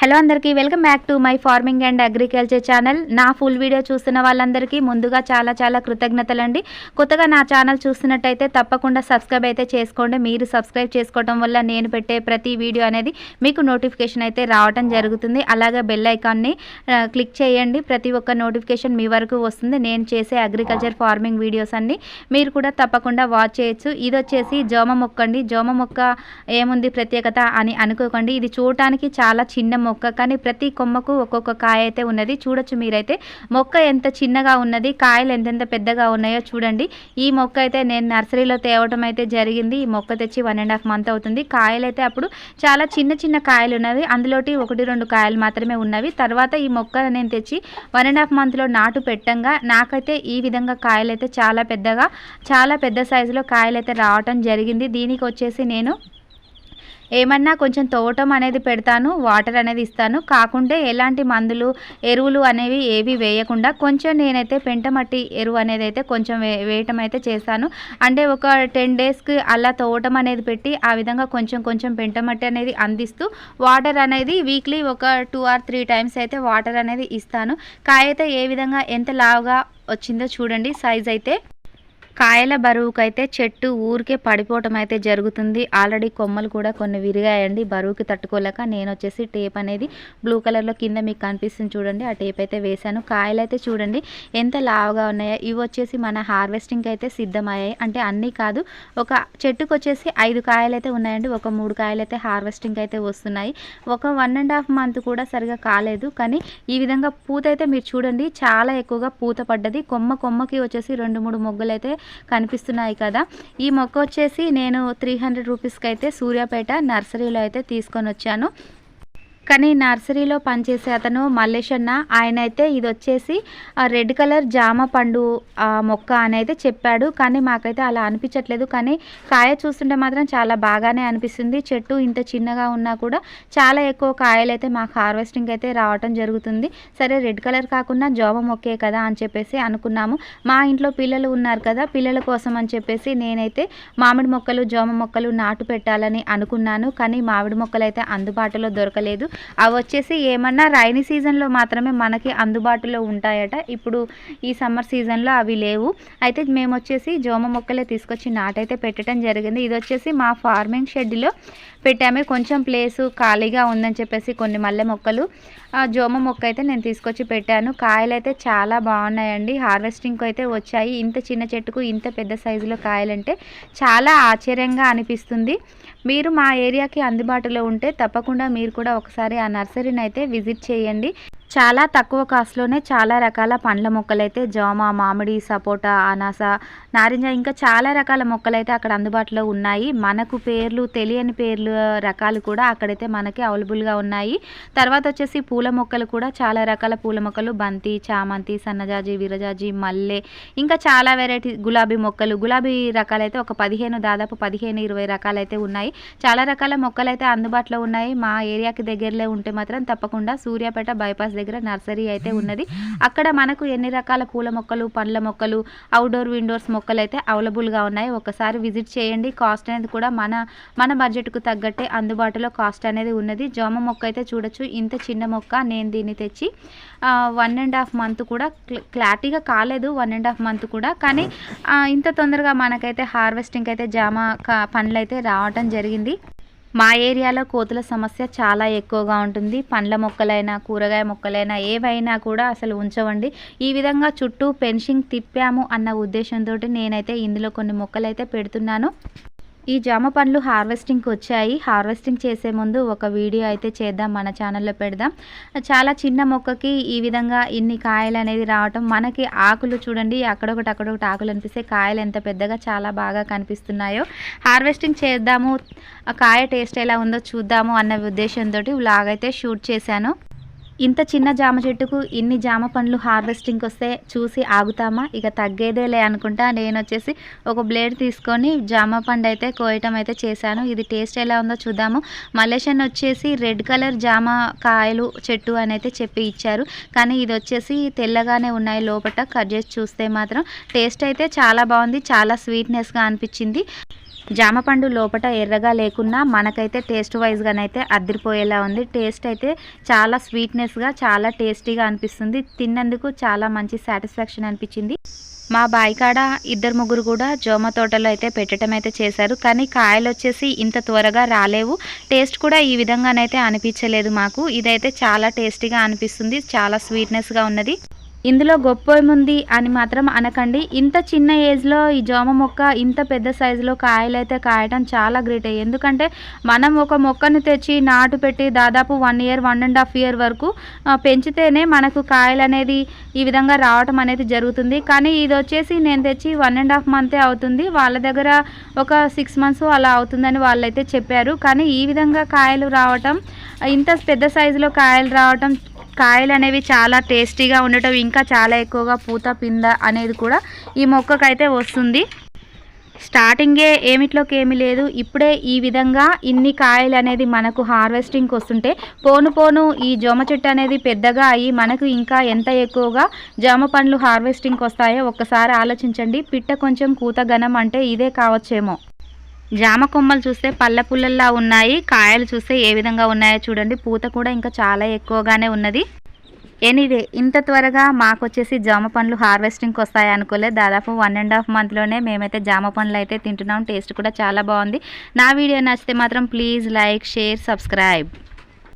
Hello అందరికీ welcome back to my farming and agriculture channel. నా full video చూస్తున్న వాళ్ళందరికీ ముందుగా చాలా చాలా కృతజ్ఞతలు అండి కొత్తగా నా ఛానల్ చూస్తున్నట్టయితే తప్పకుండా సబ్స్క్రైబ్ అయితే చేసుకోండి. మీరు సబ్స్క్రైబ్ చేసుకోవడం వల్ల నేను పెట్టే ప్రతి వీడియో అనేది మీకు నోటిఫికేషన్ అయితే రావడం జరుగుతుంది. అలాగే బెల్ ఐకాన్ని క్లిక్ చేయండి. ప్రతి ఒక్క నోటిఫికేషన్ మీ వరకు వస్తుంది. నేను చేసే అగ్రికల్చర్ ఫార్మింగ్ వీడియోస్ అన్ని మీరు కూడా తప్పకుండా వాచ్ చేయొచ్చు. ఇది వచ్చేసి జోమ మొక్క అండి జోమ మొక్క ఏముంది ప్రత్యేకత అని అనుకోకండి. ఇది చూడటానికి చాలా చిన్న మొక్క కానీ ప్రతి కొమ్మకు ఒక్కొక్క కాయ అయితే ఉన్నది. చూడొచ్చు మీరైతే. మొక్క ఎంత చిన్నగా ఉన్నది కాయలు ఎంతెంత పెద్దగా ఉన్నాయో చూడండి. ఈ మొక్క అయితే నేను నర్సరీలో తేవటం అయితే జరిగింది. ఈ మొక్క తెచ్చి వన్ అండ్ హాఫ్ మంత్ అవుతుంది. కాయలు అయితే అప్పుడు చాలా చిన్న చిన్న కాయలు ఉన్నవి. అందులోటి ఒకటి రెండు కాయలు మాత్రమే ఉన్నవి. తర్వాత ఈ మొక్క నేను తెచ్చి వన్ అండ్ హాఫ్ మంత్లో నాటు పెట్టంగా. నాకైతే ఈ విధంగా కాయలు అయితే చాలా పెద్దగా చాలా పెద్ద సైజులో కాయలు అయితే రావటం జరిగింది. దీనికి వచ్చేసి నేను ఏమన్నా కొంచెం తోటం అనేది పెడతాను వాటర్ అనేది ఇస్తాను. కాకుంటే ఎలాంటి మందులు ఎరువులు అనేవి ఏవి వేయకుండా కొంచెం నేనైతే పెంటమట్టి ఎరువు అనేది అయితే కొంచెం వే వేయటం అయితే చేశాను అంటే ఒక టెన్ డేస్కి అలా తోటం అనేది పెట్టి ఆ విధంగా కొంచెం కొంచెం పెంటమట్టి అనేది అందిస్తూ వాటర్ అనేది వీక్లీ ఒక టూ ఆర్ త్రీ టైమ్స్ అయితే వాటర్ అనేది ఇస్తాను. కాయ అయితే ఏ విధంగా ఎంత లావుగా వచ్చిందో చూడండి సైజ్ అయితే. కాయల బరువుకైతే చెట్టు ఊరికే పడిపోవటం అయితే జరుగుతుంది. ఆల్రెడీ కొమ్మలు కూడా కొన్ని విరిగాయండి. బరువుకి తట్టుకోలేక నేను వచ్చేసి టేప్ అనేది బ్లూ కలర్లో కింద మీకు కనిపిస్తుంది చూడండి. ఆ టేప్ అయితే వేశాను. కాయలు అయితే చూడండి ఎంత లావుగా ఉన్నాయో. ఇవి వచ్చేసి మన హార్వెస్టింగ్ అయితే సిద్ధమయ్యాయి. అంటే అన్నీ కాదు ఒక చెట్టుకు వచ్చేసి ఐదు కాయలు అయితే ఉన్నాయండి. ఒక మూడు కాయలు అయితే హార్వెస్టింగ్ అయితే వస్తున్నాయి. ఒక వన్ అండ్ హాఫ్ మంత్ కూడా సరిగా కాలేదు. కానీ ఈ విధంగా పూత అయితే మీరు చూడండి చాలా ఎక్కువగా పూత పడ్డది. కొమ్మ కొమ్మకి వచ్చేసి రెండు మూడు మొగ్గలు అయితే కనిపిస్తున్నాయి కదా. ఈ మొక్క వచ్చేసి నేను త్రీ హండ్రెడ్ రూపీస్కి అయితే సూర్యాపేట నర్సరీలో అయితే తీసుకొని వచ్చాను. కానీ నర్సరీలో పనిచేసే అతను మల్లేష్ అన్న ఆయన అయితే ఇది వచ్చేసి రెడ్ కలర్ జామ పండు మొక్క అని అయితే చెప్పాడు. కానీ మాకైతే అలా అనిపించట్లేదు. కానీ కాయ చూస్తుంటే మాత్రం చాలా బాగానే అనిపిస్తుంది. చెట్టు ఇంత చిన్నగా ఉన్నా కూడా చాలా ఎక్కువ కాయలు అయితే మాకు హార్వెస్టింగ్ అయితే రావటం జరుగుతుంది. సరే రెడ్ కలర్ కాకుండా జామ మొక్కే కదా అని చెప్పేసి అనుకున్నాము. మా ఇంట్లో పిల్లలు ఉన్నారు కదా పిల్లల కోసం అని చెప్పేసి నేనైతే మామిడి మొక్కలు జామ మొక్కలు నాటు పెట్టాలని అనుకున్నాను. కానీ మామిడి మొక్కలు అయితే అందుబాటులో దొరకలేదు. అవి వచ్చేసి ఏమన్నా రైనీ సీజన్లో మాత్రమే మనకి అందుబాటులో ఉంటాయట. ఇప్పుడు ఈ సమ్మర్ సీజన్లో అవి లేవు. అయితే మేము వచ్చేసి జోమ మొక్కలే తీసుకొచ్చి నాటైతే పెట్టడం జరిగింది. ఇది వచ్చేసి మా ఫార్మింగ్ షెడ్లో పెట్టామే. కొంచెం ప్లేసు ఖాళీగా ఉందని చెప్పేసి కొన్ని మల్లె మొక్కలు ఆ జోమ మొక్క అయితే నేను తీసుకొచ్చి పెట్టాను. కాయలు అయితే చాలా బాగున్నాయండి. హార్వెస్టింగ్కి అయితే వచ్చాయి. ఇంత చిన్న చెట్టుకు ఇంత పెద్ద సైజులో కాయలంటే చాలా ఆశ్చర్యంగా అనిపిస్తుంది. మీరు మా ఏరియాకి అందుబాటులో ఉంటే తప్పకుండా మీరు కూడా ఒకసారి ఆ నర్సరీని అయితే విజిట్ చేయండి. చాలా తక్కువ కాస్ట్లోనే చాలా రకాల పండ్ల మొక్కలు అయితే జామ మామిడి సపోటా అనాస నారింజ ఇంకా చాలా రకాల మొక్కలు అయితే అక్కడ అందుబాటులో ఉన్నాయి. మనకు పేర్లు తెలియని పేర్లు రకాలు కూడా అక్కడైతే మనకి అవైలబుల్గా ఉన్నాయి. తర్వాత వచ్చేసి పూల మొక్కలు కూడా చాలా రకాల పూల మొక్కలు. బంతి చామంతి సన్నజాజి విరజాజి మల్లె ఇంకా చాలా వెరైటీ గులాబీ మొక్కలు. గులాబీ రకాలైతే ఒక పదిహేను దాదాపు పదిహేను ఇరవై రకాలైతే ఉన్నాయి. చాలా రకాల మొక్కలు అయితే అందుబాటులో ఉన్నాయి. మా ఏరియాకి దగ్గరలో ఉంటే మాత్రం తప్పకుండా సూర్యాపేట బైపాస్ దగ్గర నర్సరీ అయితే ఉన్నది. అక్కడ మనకు ఎన్ని రకాల పూల మొక్కలు పండ్ల మొక్కలు అవుట్డోర్ విండోర్స్ మొక్కలు అయితే అవైలబుల్గా ఉన్నాయి. ఒకసారి విజిట్ చేయండి. కాస్ట్ అనేది కూడా మన మన బడ్జెట్కు తగ్గట్టే అందుబాటులో కాస్ట్ అనేది ఉన్నది. జామ మొక్క అయితే చూడొచ్చు. ఇంత చిన్న మొక్క నేను దీన్ని తెచ్చి వన్ అండ్ హాఫ్ మంత్ కూడా క్లారిటీగా కాలేదు. వన్ అండ్ హాఫ్ మంత్ కూడా. కానీ ఇంత తొందరగా మనకైతే హార్వెస్టింగ్ అయితే జామ పండ్లు అయితే రావటం జరిగింది. మా ఏరియాలో కోతుల సమస్య చాలా ఎక్కువగా ఉంటుంది. పండ్ల మొక్కలైనా కూరగాయ మొక్కలైనా ఏవైనా కూడా అసలు ఉంచవండి. ఈ విధంగా చుట్టూ పెన్షింగ్ తిప్పాము అన్న ఉద్దేశంతో నేనైతే ఇందులో కొన్ని మొక్కలు అయితే పెడుతున్నాను. ఈ జామ పండ్లు హార్వెస్టింగ్కి వచ్చాయి. హార్వెస్టింగ్ చేసే ముందు ఒక వీడియో అయితే చేద్దాం మన ఛానల్లో పెడదాం. చాలా చిన్న మొక్కకి ఈ విధంగా ఇన్ని కాయలు అనేది రావటం మనకి ఆకులు చూడండి అక్కడొకటి అక్కడొకటి ఆకులు అనిపిస్తే కాయలు ఎంత పెద్దగా చాలా బాగా కనిపిస్తున్నాయో. హార్వెస్టింగ్ చేద్దాము. ఆ కాయ టేస్ట్ ఎలా ఉందో చూద్దాము అన్న ఉద్దేశంతో వ్లాగ్ అయితే షూట్ చేశాను. ఇంత చిన్న జామ చెట్టుకు ఇన్ని జామ పండ్లు హార్వెస్టింగ్కి వస్తే చూసి ఆగుతామా? ఇక తగ్గేదేలే అనుకుంటా నేను వచ్చేసి ఒక బ్లేడ్ తీసుకొని జామ పండు అయితే కోయటం అయితే చేశాను. ఇది టేస్ట్ ఎలా ఉందో చూద్దాము. మలేషన్ వచ్చేసి రెడ్ కలర్ జామ కాయలు చెట్టు అని అయితే చెప్పి ఇచ్చారు. కానీ ఇది వచ్చేసి తెల్లగానే ఉన్నాయి. లోపల కట్ చేసి చూస్తే మాత్రం టేస్ట్ అయితే చాలా బాగుంది. చాలా స్వీట్నెస్గా అనిపించింది. జామ పండు లోపట ఎర్రగా లేకున్నా మనకైతే టేస్ట్ వైజ్గానైతే అద్దరిపోయేలా ఉంది. టేస్ట్ అయితే చాలా స్వీట్నెస్గా చాలా టేస్టీగా అనిపిస్తుంది. తిన్నందుకు చాలా మంచి సాటిస్ఫాక్షన్ అనిపించింది. మా బాయికాడ ఇద్దరు ముగ్గురు కూడా జోమ తోటలో అయితే పెట్టడం అయితే చేశారు. కానీ కాయలు వచ్చేసి ఇంత త్వరగా రాలేవు. టేస్ట్ కూడా ఈ విధంగానైతే అనిపించలేదు మాకు. ఇదైతే చాలా టేస్టీగా అనిపిస్తుంది. చాలా స్వీట్నెస్గా ఉన్నది. ఇందులో గొప్ప ఏముంది అని మాత్రం అనకండి. ఇంత చిన్న ఏజ్లో ఈ జామ మొక్క ఇంత పెద్ద సైజులో కాయలైతే కాయటం చాలా గ్రేట్. ఎందుకంటే మనం ఒక మొక్కను తెచ్చి నాటు పెట్టి దాదాపు one year one and half year వరకు పెంచితేనే మనకు కాయలు అనేది ఈ విధంగా రావటం అనేది జరుగుతుంది. కానీ ఇది వచ్చేసి నేను తెచ్చి వన్ అండ్ హాఫ్ మంతే అవుతుంది. వాళ్ళ దగ్గర ఒక సిక్స్ మంత్స్ అలా అవుతుందని వాళ్ళైతే చెప్పారు. కానీ ఈ విధంగా కాయలు రావటం ఇంత పెద్ద సైజులో కాయలు రావటం కాయలు అనేవి చాలా టేస్టీగా ఉండటం ఇంకా చాలా ఎక్కువగా పూత పింద అనేది కూడా ఈ మొక్కకైతే వస్తుంది. స్టార్టింగే ఏమిట్లోకి ఏమి లేదు. ఇప్పుడే ఈ విధంగా ఇన్ని కాయలు అనేది మనకు హార్వెస్టింగ్కి వస్తుంటే పోను పోను ఈ జోమ చెట్టు అనేది పెద్దగా అయ్యి మనకు ఇంకా ఎంత ఎక్కువగా జామ పండ్లు హార్వెస్టింగ్కి వస్తాయో ఒక్కసారి ఆలోచించండి. పిట్ట కొంచెం కూత ఘనం అంటే ఇదే కావచ్చేమో. జామ కొమ్మలు చూస్తే పళ్ళ పుల్లల్లా ఉన్నాయి కాయలు చూస్తే ఏ విధంగా ఉన్నాయో చూడండి. పూత కూడా ఇంకా చాలా ఎక్కువగానే ఉన్నది. ఎనీవే ఇంత త్వరగా మాకు వచ్చేసి జామ పండ్లు హార్వెస్టింగ్కి వస్తాయి అనుకోలేదు దాదాపు వన్ అండ్ హాఫ్ మంత్లోనే మేమైతే జామ పండ్లు అయితే తింటున్నాం. టేస్ట్ కూడా చాలా బాగుంది. నా వీడియో నచ్చితే మాత్రం ప్లీజ్ లైక్ షేర్ సబ్స్క్రైబ్.